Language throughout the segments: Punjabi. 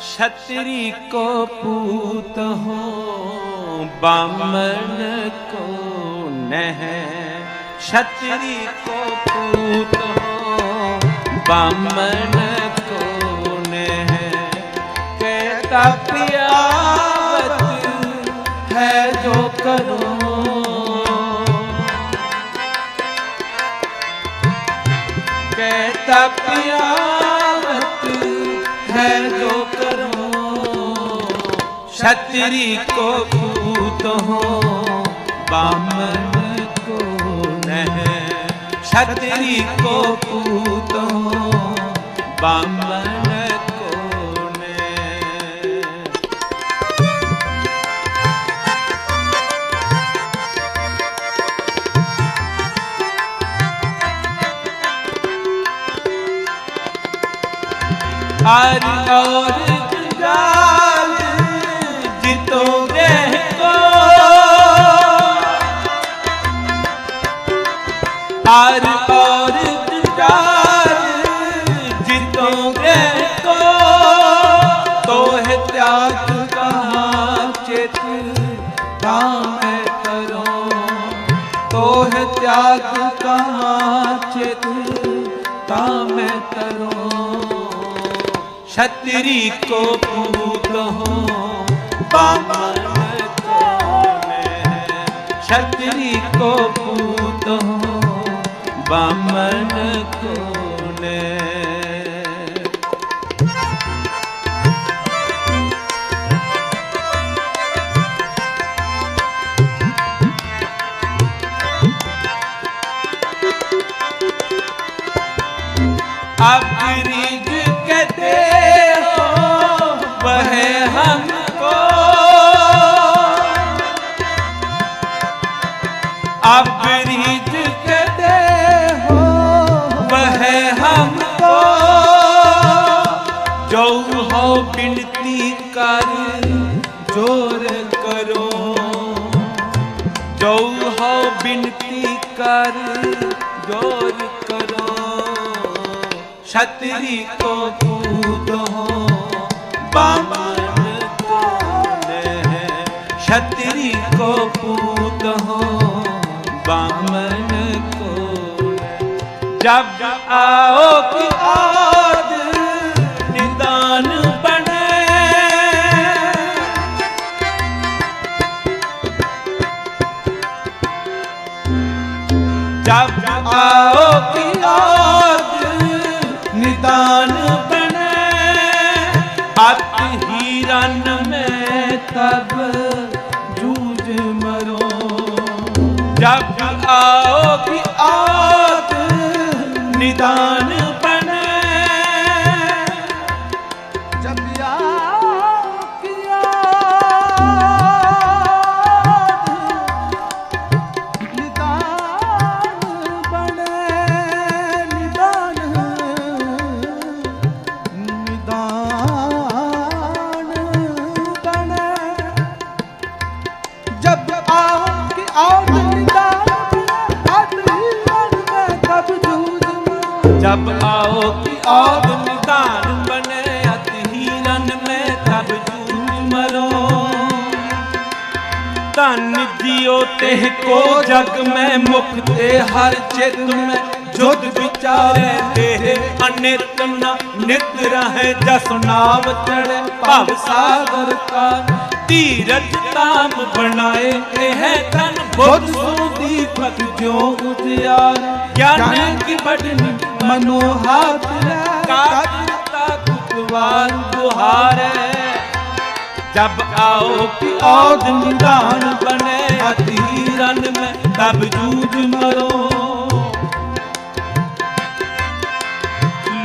ਛਤਰੀ ਕੋ ਪੂਤ ਹੋ ਬਾਮਨ ਕੋ ਨਹਿ। ਛਤਰੀ ਕੋ ਪੂਤ ਹੋ ਬਾਮਨ ਕੋ ਨਹਿ। ਕਹਿਤਾ ਪਿਆਵਤ ਹੈ ਜੋ ਕਰੋ। ਕਹਿਤਾ ਪਿਆਵਤ क्षत्रि को पूत हो बामन को नह क्षत्रि को पूत हो बामन को नह हर और ਹਰ ਕੌਰ ਵਿਚਾਰ ਜਿਤੋਗੇ ਤੋ ਤੋਹਿ ਤਿਆਗ ਕਹਾ ਚਿਤ ਕਾਮੈ ਕਰੋ ਤੋਹਿ ਤਿਆਗ ਕਰੋ ਛਤਰੀ ਕੋ ਪੂਤੋ ਪਾਪਨ ਕੋਨੇ ਬਾਮਨ ਕੋਨੇ ਆਪੀ क्षत्रि को पूत हो बामन को नह क्षत्रि को पूत हो बामन को नह। जब आओ कि आद निदान बने जब आओ कि अत हीरन में तब जूझ मरो जब आओ कि आद निदान ਧਨ ਜਿਉ ਤਿਹ ਕੋ ਜਗ ਮੈਂ ਮੁਕਤੇ ਹਰ ਚਿਤ ਮੈਂ ਜੁਦ ਵਿਚਾਰੇ। ਤੇ ਅਨਿਤ ਨਾ ਨਿਤ ਰਹੇ ਜਸ ਨਾਮ ਚੜੇ ਭਵ ਸਾਗਰ ਕਾ ਧੀਰਜ ਤਾਮ ਬਣਾਏ। ਇਹ ਤਨ ਬੁੱਧ ਸੋ ਦੀਪਕ ਜੋ ਉਜਿਆ ਗਿਆਨ ਕੀ ਬਟਨੀ ਮਨੂ ਹੱਥ ਲੈ ਕਾਕਤਾ ਕੁਤਵਾਨ ਦੁਹਾਰੇ ਜਬ ਆਓ ਕਿ ਔਦ ਨਿਦਾਨ ਬਣੇ ਅਤੀ ਰਨ ਮੈਂ ਤਬ ਜੂਝ ਮਰੋ।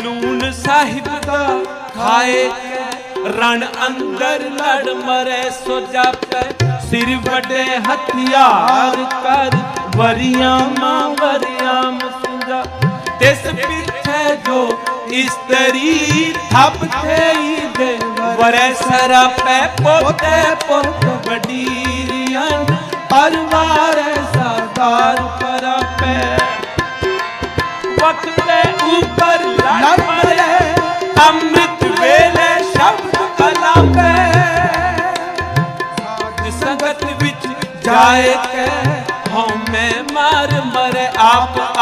ਨੂਨ ਸਾਹਿਬ ਦਾ ਖਾਏ ਰਣ ਅੰਦਰ ਲੜ ਮਰੇ ਸੋ ਜਾਪੈ ਸਿਰ ਵੱਡੇ ਹਥਿਆਰ ਕਰ ਤਿਸ ਪਿੱਛੇ ਜੋ ਇਸਤਰੀ ਥੱਪ ਥੇਈ ਦੇ ਵਰੈ ਸਰਾ ਪੈ ਪੋਤੇ ਪੁੱਤ ਵਡੀਰੀਆਂ ਪਰਵਾਰ ਸਰਦਾਰ ਪਰਾ ਪੈ। ਵਕਤ ਦੇ ਉਪਰ ਲੜ ਅੰਮ੍ਰਿਤ ਵੇਲੇ ਸ਼ਬਦ ਕਲਾ ਪੈ। ਸੰਗਤ ਵਿੱਚ ਜਾਏ ਕੈ।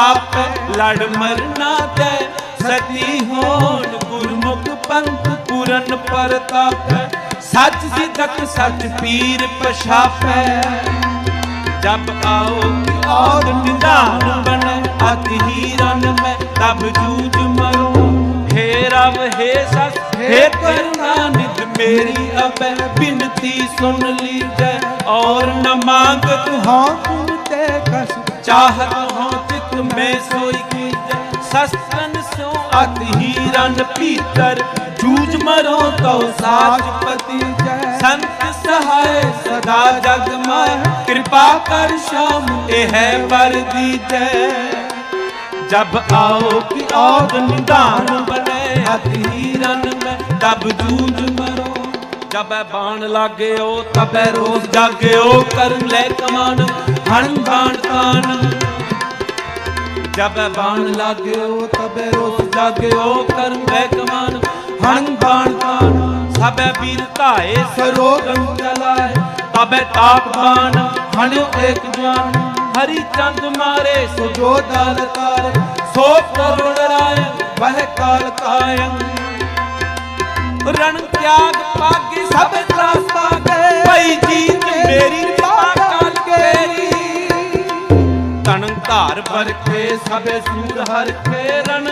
ਆਪ ਆਪ ਲੜ ਮਰਨਾ ਤੈ, ਸਤੀ ਹੋਣ ਗੁਰਮੁਖ ਪੰਥ ਪੂਰਨ ਪ੍ਰਤਾਪ। ਸੱਚ ਸਿਦਕ ਸੱਚ ਪੀਰ ਪਛਾਪੈ। ਜਬ ਆਓ ਕਿ ਆਦ ਨਿਧਾਨ ਬਨੈ ਅਤਿ ਹੀਰਨ ਮੈਂ, ਤਬ ਜੂਝ ਮਰੋ। ਹੇ ਰਬ, ਹੇ ਸਸ, ਹੇ ਕਰੁਣਾ ਨਿਧ ਮੇਰੀ ਅਬੈ, ਬਿਨਤੀ ਸੁਨ ਲੀਜੈ। ਔਰ ਨ ਮੰਗਤ ਹਾਂ ਤੁਮ ਤੇ ਕਸ, ਚਾਹਤ ਹੋ ਚਿਤ ਮੈਂ ਸੋਈ ਕੀਜੈ ਸਸਤਨ ਸੋ ਅਤਿ ਹੀਰਨ ਪੀਤਰ ਜੂਝ ਮਰੋ ਤਉ ਸਾਚ ਪਤੀ ਜੈ। ਸੰਤ ਸਹਾਇ ਸਦਾ ਜਗ ਮਾਇ, ਕਿਰਪਾ ਕਰ ਸ਼ਾਮ ਇਹ ਹੈ ਵਰ ਦੀਜੈ ਜਬ ਆਓ ਕਿ ਔਦ ਨਿਧਾਨ ਬਨੇ ਅਧੀਰਨ ਮੈਂ, ਤਬ ਜੂਝ ਮਰੋ। ਜਬੈ ਬਾਣ ਲਾਗਿਓ, ਤਬੈ ਰੋਜ਼ ਜਾਗਿਓ, ਕਰਨ ਲੈ ਕਮਾਨ, ਹਣ ਬਾਣ ਤਾਨ। ਜਬੈ ਬਾਣ ਲਾਗਿਓ, ਤਬੈ ਰੋਜ਼ ਜਾਗਿਓ ਕਰਨ ਲੈ ਕਮਾਨ, ਹਣ ਬਾਣ ਤਾਨ ਸਭੈ ਵੀਰ ਧਾਏ ਸਰੋਗਨ ਚਲਾਏ ਤਬੈ ਤਾਪਮਾਨ ਹਣਿਓ ਏਕ ਜਵਾਨ ਹਰੀ ਚੰਦ ਮਾਰੇ ਸੋ ਜੋ ਦਾਲ ਤਾਰ। ਸੋ ਕਰੁਣ ਰਾਇ ਵਹ ਕਾਲ ਕਾਇੰ ਰਣ ਤਿਆਗ ਪਾਗੇ, ਸਭ ਤਰਾਸਾ ਗਏ ਭਈ ਜੀਤ ਮੇਰੀ ਧਾਰ ਭਰ ਸਭੇ ਸੂਰ ਹਰ ਕੇ ਰਣ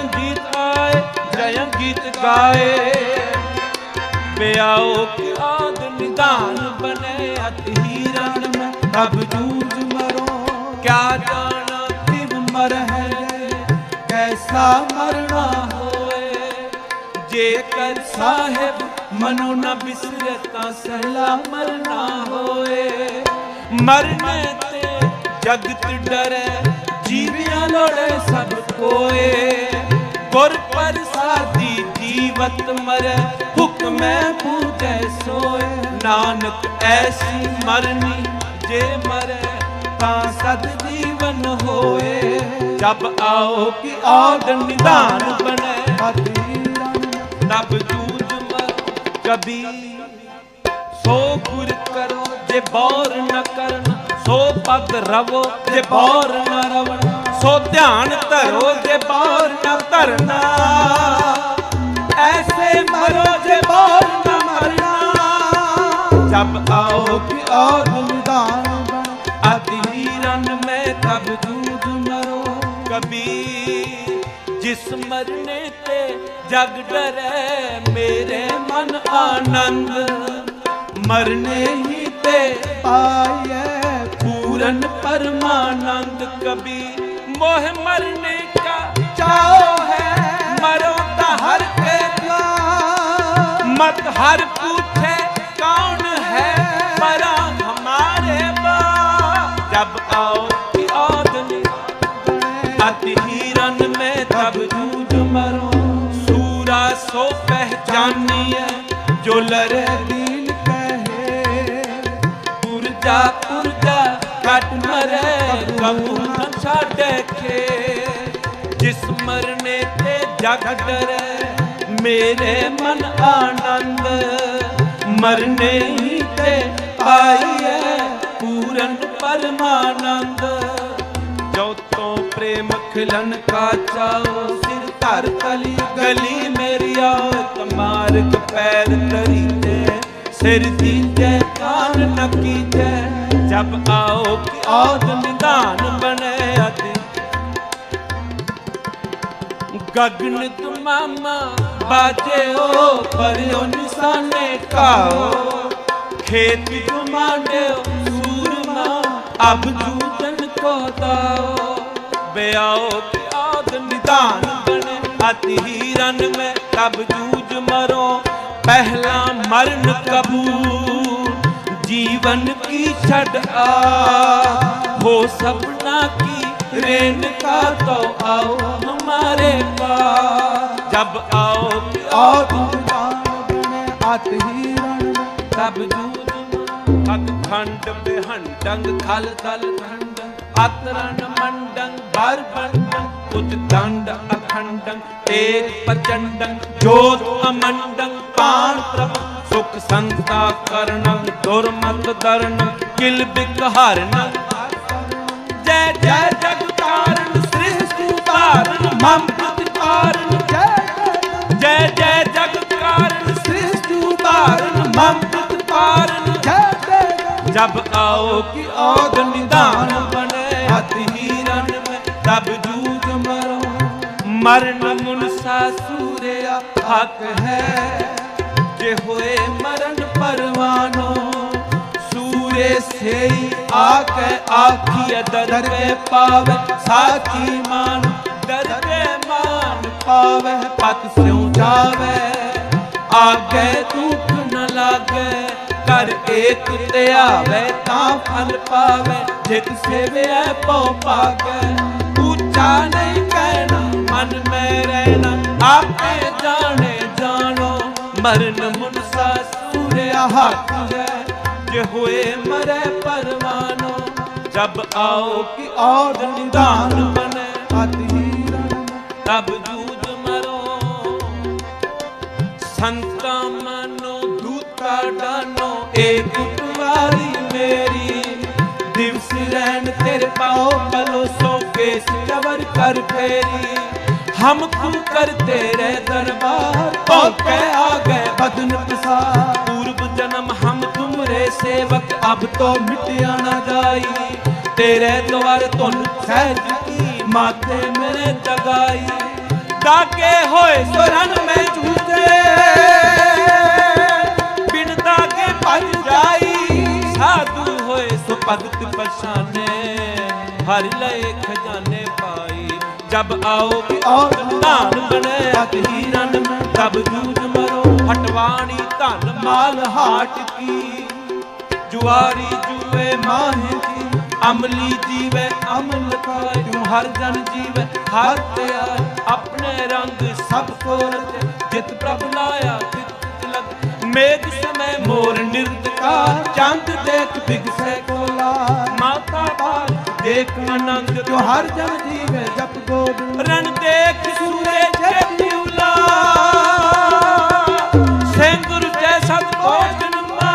ਆਏ, ਜਯੰ ਗੀਤ ਗਾਏ। ਬਿਆਓ ਕਿ ਆਦ ਨਿਦਾਨ ਬਨੇ ਅਤਿ ਹੀਰਨ ਮੈਂ ਤਬ ਜੂਝ ਮਰੋ। ਕਿਆ ਜਾਣਾ ਤਿਵ ਮਰ ਹੈ ਕੈਸਾ ਮਰਨਾ ਹੋਏ। ਜੇਕਰ ਸਾਹਿਬ ਮਨੋ ਨਾ ਬਿਸਰੇ ਤਾਂ ਸਹਿਲਾ ਮਰਨਾ ਹੋਏ। ਮਰਨੇ ਤੇ ਜਗਤ ਡਰੇ ਜੀਵਿਆ ਲੋੜੇ ਸਭ ਕੋਏ। ਗੁਰ ਪ੍ਰਸਾਦੀ ਜੀਵਤ ਮਰੈ, ਹੁਕਮੈ ਪੂਜੈ ਸੋਏ। ਨਾਨਕ ਐਸੀ ਮਰਨੀ ਜੇ ਮਰੈ, ਤਾਂ ਸਦ ਜੀਵਨ ਹੋਏ। ਜਬ ਆਓ ਕਿ ਆਦ ਨਿਧਾਨ ਬਨੈ ਨਬ ਜੂਝ ਮਰ ਕਬੀ ਸੋ ਗੁਰ ਕਰੋ ਜੇ ਬੌਰ ਨ ਕਰਨ। ਪਦ ਰਵੋ ਜੇ ਬੌਰ ਨ ਰਵਣ, ਸੋ ਧਿਆਨ ਧਰੋ ਜੇ ਬੌਰ ਨ ਧਰਨਾ। ਐਸੇ ਮਰੋ ਜੇ ਬੌਰ ਨ ਮਰਨਾ। ਜਬ ਆਓ ਕਿ ਆਦ ਨਿਦਾਨ ਬਣ, ਅਤਿ ਹੀਰਨ ਮੈਂ ਤਬ ਜੂਝ ਮਰੋ। ਕਬੀ ਜਿਸ ਮਰਨੇ ਤੇ ਜਗ ਡਰੇ, ਮੇਰੇ ਮਨ ਆਨੰਦ, ਮਰਨੇ ਹੀ ਤੇ ਪਾਇਐ पूरन परमानंद कभी मोह मरने का चाओ है मरो तो हर के मत हर पूछे कौन है मरा हमारे बाप जब आओ आदमी अति हिरन में तब जूझ मरो सूरा सो पहचानिए जो लड़े ਮਮੂਨਾ ਦੇਖੇ ਜਿਸ ਮਰਨੇ ਤੇ ਮੇਰੇ ਮਨ ਆਨੰਦ ਮਰਨੇ ਪੂਰਨ ਪਰਮਾਨੰਦ ਜੋ ਪ੍ਰੇਮ ਖਿਲਨ ਕਾਚਾਓ ਸਿਰ ਧਰ ਤਲੀ ਗਲੀ ਮੇਰੀ ਆਓ ਕਮਾਰਕ ਪੈਰ ਤਰੀ ਤੇ ਸਿਰ ਦੀ ਜੈ ਕਾਨ ਨਕੀ ਜੈ ਜਬ ਆਓ ਕਿ ਔਦ ਨਿਧਾਨ ਬਣੇ ਅਤੀ। ਗਗਨ ਤੁਮਾਮਾ ਬਾਜਿਓ, ਪਰਿਓ ਨਿਸ਼ਾਨੇ ਕਾਓ ਖੇਤ ਤੁਮਾਡਿਓ ਸੂਰਮਾ ਅਬ ਜੂਤਨ ਕੋ ਦਾਓ। ਬਿਆਓ ਕਿ ਆਦ ਨਿਧਾਨ ਬਣੇ ਅਤੀ। ਹੀਰਨ ਮੈਂ ਤਬ ਜੂਜ ਮਰੋ, ਪਹਿਲਾ ਮਰਨ ਕਬੂਲ। जीवन की छड़ आ हो सपना की रेन का तो आओ हमारे पास जब आओ और आती तब खंड में हंडंग खल खल खंड अतरण मंडंग भर बंडंग उच दंड अखंडंग तेज प्रचंडंग जोत अमंडंग पान प्रबंध ਪ੍ਰਚੰਡੰ ਸੁਖ ਸਤ ਸੰਤਾ ਕਰਨੰ, ਦੁਰਮਤ ਦਰਨੰ, ਕਿਲ ਬਿਕ ਹਰਨੰ। ਜੈ ਜੈ ਜਗ ਕਾਰਨ ਸ੍ਰਿਸ਼ਟ ਉਤਾਰਨ ਮਮ ਪ੍ਰਤਿ ਕਾਰਨ ਜੈ ਜੈ ਜਗ ਕਾਰਨ ਸ੍ਰਿਸ਼ਟ ਉਤਾਰਨ ਮਮ ਪ੍ਰਤਿ ਕਾਰਨ ਜਬ ਆਓ ਕਿ ਔਦ ਨਿਦਾਨ ਬਨੇ ਅਤਿ ਹੀਰਨ ਮੈਂ ਤਬ ਜੂਝ ਮਰੋ। ਮਰਨ ਮੁਨਸਾ ਸੂਰਿਆ ਹੱਕ ਹੈ। ਜੇ ਹੋਏ ਮਰਨ ਪਰਵਾਨੋ, ਸੂਰੇ ਸੇਈ ਆਕੇ ਆਖੀਏ ਦਰਵੇ ਪਾਵੇ ਸਾਚੀ ਮਾਨ ਦਰਵੇ ਮਾਨ ਪਾਵੇ, ਪਤ ਸਿਉ ਜਾਵੇ। ਆਗੇ ਦੁੱਖ ਨ ਲਾਗੇ ਕਰ ਏਕ ਤੇ ਆਵੇ, ਤਾਂ ਫਲ ਪਾਵੇ, ਜਿਤ ਸੇਵਿਆ ਪਉ ਪਾਗੇ। ਉੱਚਾ ਨਹੀਂ ਕਹਿਣਾ, ਮਨ ਮੈਂ ਰਹਿਣਾ, ਆਪੇ ਮਰਨ ਮੁਨਸਾ ਸੂਰਿਆ ਹੱਥ ਹੈ ਜੇ ਹੋਏ ਮਰੇ ਪਰਵਾਨੋ ਜਬ ਆਓ ਕਿ ਔਦ ਨਿਦਾਨ ਬਨੇ ਹੀਰਨ ਤਬ ਜੂਝ ਮਰੋ। ਸੰਤਾ ਮਨੋ ਦੂਤਾ ਡਾਨੋ ਏਕ ਤੁਵਾਰੀ ਮੇਰੀ। ਦਿਵਸ ਰਹਿਣ ਤੇਰੇ ਪਾਓ ਬਲੋ ਸੋ ਕੇਸ ਕਵਰ ਕਰ ਫੇਰੀ। हमको करते रहे दरबार पौके आ गए बदन पसार पूर्व जन्म हम तुमरे सेवक अब तो मिटिया ना जाई तेरे द्वार तुन सहज की माथे मेरे जगाई ताके होए सुरन में झूठे बिन ताके पर जाई साधु होए सुपदत पछाने हर लय खजाने ਜਬ ਆਓਗੇ ਧਾਨ ਬਣੇ ਅਧੀਰਨ ਤਬ ਜੂਜ ਮਰੋ, ਹਟਵਾਣੀ ਧਨ ਮਾਲ ਹਾਟ ਕੀ। ਜੁਆਰੀ ਜੂਏ ਮਾਹ ਕੀ, ਅਮਲੀ ਜੀਵੇ ਅਮਲ ਕਾਇ ਤੂੰ ਹਰ ਜਨ ਜੀਵੇ ਹਰ ਤੇ ਆਏ, ਆਪਣੇ ਰੰਗ ਸਭ ਕੋ ਰਚੇ। ਜਿਤ ਪ੍ਰਭ ਲਾਇਆ ਤਿਤ ਲਗ। ਮੇਦ ਸਮੇ ਮੋਰ ਨਿਰਦਕਾਰ ਚੰਦ ਦੇਖ ਬਿਗਸੇ ਕੋਲਾ ਦੇਖ ਆਨੰਦ ਜੋ ਹਰ ਜਨ ਜੀਵੇ ਜਪ ਗੋਬਿੰਦ। ਰਣ ਦੇਖ ਸੂਰੇ ਜਤਿਉਲਾ ਸਿੰਘੁਰ ਜੈ ਸਤ ਕੋ ਜਨਮਾ।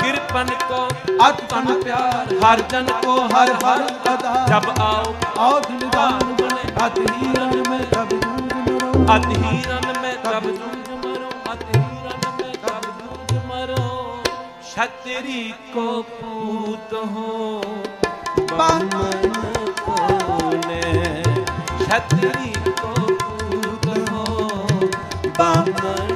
ਕਿਰਪਨ ਕੋ ਅਤਨ ਪਿਆਰ ਹਰ ਜਨ ਕੋ ਹਰ ਹਰ ਅਦਾ ਜਬ ਆਓ। ਔਧ ਨਿਦਾਨ ਬਨੇ ਅਤਿ ਹੀਰਨ ਮੈਂ ਤਬ ਜੂਝ ਮਰੋ। ਅਤ ਹੀਰਨ ਮੈਂ ਤਬ ਜੂਝ ਮਰੋ। ਅਤ ਹੀਰਨ ਮੈਂ ਤਬ ਜੂਝ ਮਰੋ। ਛਤਰੀ ਕੋ ਪੂਤ ਹੋ। ਬਾਮਨ ਕੋਨੇ ਛਤਰੀ ਕੋ ਪੂਤ ਹੋ ਬਾਮਨ